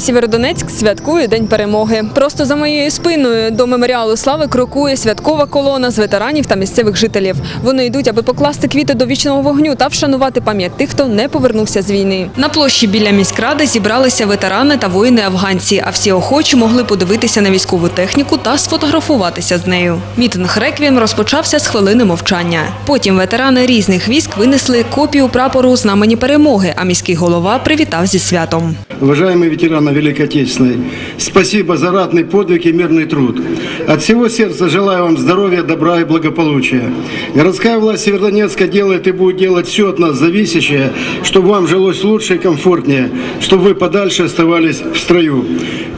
Сєвєродонецьк святкує День перемоги. Просто за моєю спиною до меморіалу слави крокує святкова колона з ветеранів та місцевих жителів. Вони йдуть, аби покласти квіти до вічного вогню та вшанувати пам'ять тих, хто не повернувся з війни. На площі біля міськради зібралися ветерани та воїни-афганці, а всі охочі могли подивитися на військову техніку та сфотографуватися з нею. Мітинг реквієм розпочався з хвилини мовчання. Потім ветерани різних військ винесли копію прапору знамені перемоги, а міський голова привітав зі святом Уважаемые ветераны Великой Отечественной, спасибо за ратный подвиг и мирный труд. От всего сердца желаю вам здоровья, добра и благополучия. Городская власть Северодонецка делает и будет делать все от нас зависящее, чтобы вам жилось лучше и комфортнее, чтобы вы подальше оставались в строю.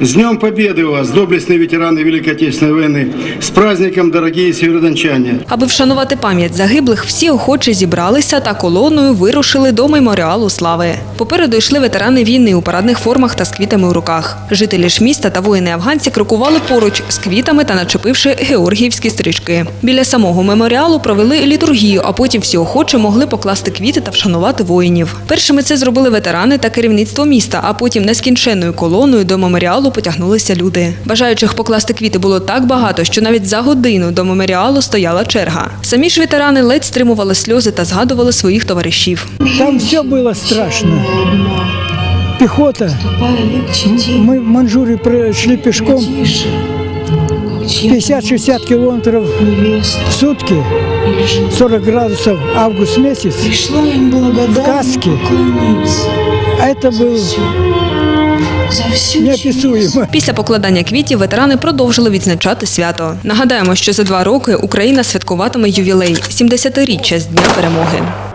С Днем Победы у вас, доблестные ветераны Великой Отечественной войны! С праздником, дорогие северодончане! Аби вшанувати пам'ять загиблих, всі охочі зібралися та колоною вирушили до меморіалу слави. Попереду йшли ветерани війни у парадних формах та з квітами у руках. Жителі ж міста та воїни-афганці крокували поруч з квітами та начепивши георгіївські стрічки. Біля самого меморіалу провели літургію, а потім всі охочі могли покласти квіти та вшанувати воїнів. Першими це зробили ветерани та керівництво міста, а потім нескінченною колоною до меморіалу потягнулися люди. Бажаючих покласти квіти було так багато, що навіть за годину до меморіалу стояла черга. Самі ж ветерани ледь стримували сльози та згадували своїх товаришів. Там все было страшно. Пехота. Мы в Манчжурии шли пешком 50-60 километров в сутки, 40 градусов, август месяц. Пришла им благодарность В каске. поклониться А это был за всю. Після покладання квітів ветерани продовжили відзначати свято. Нагадаємо, що за два роки Україна святкуватиме ювілей 70-річчя з дня перемоги.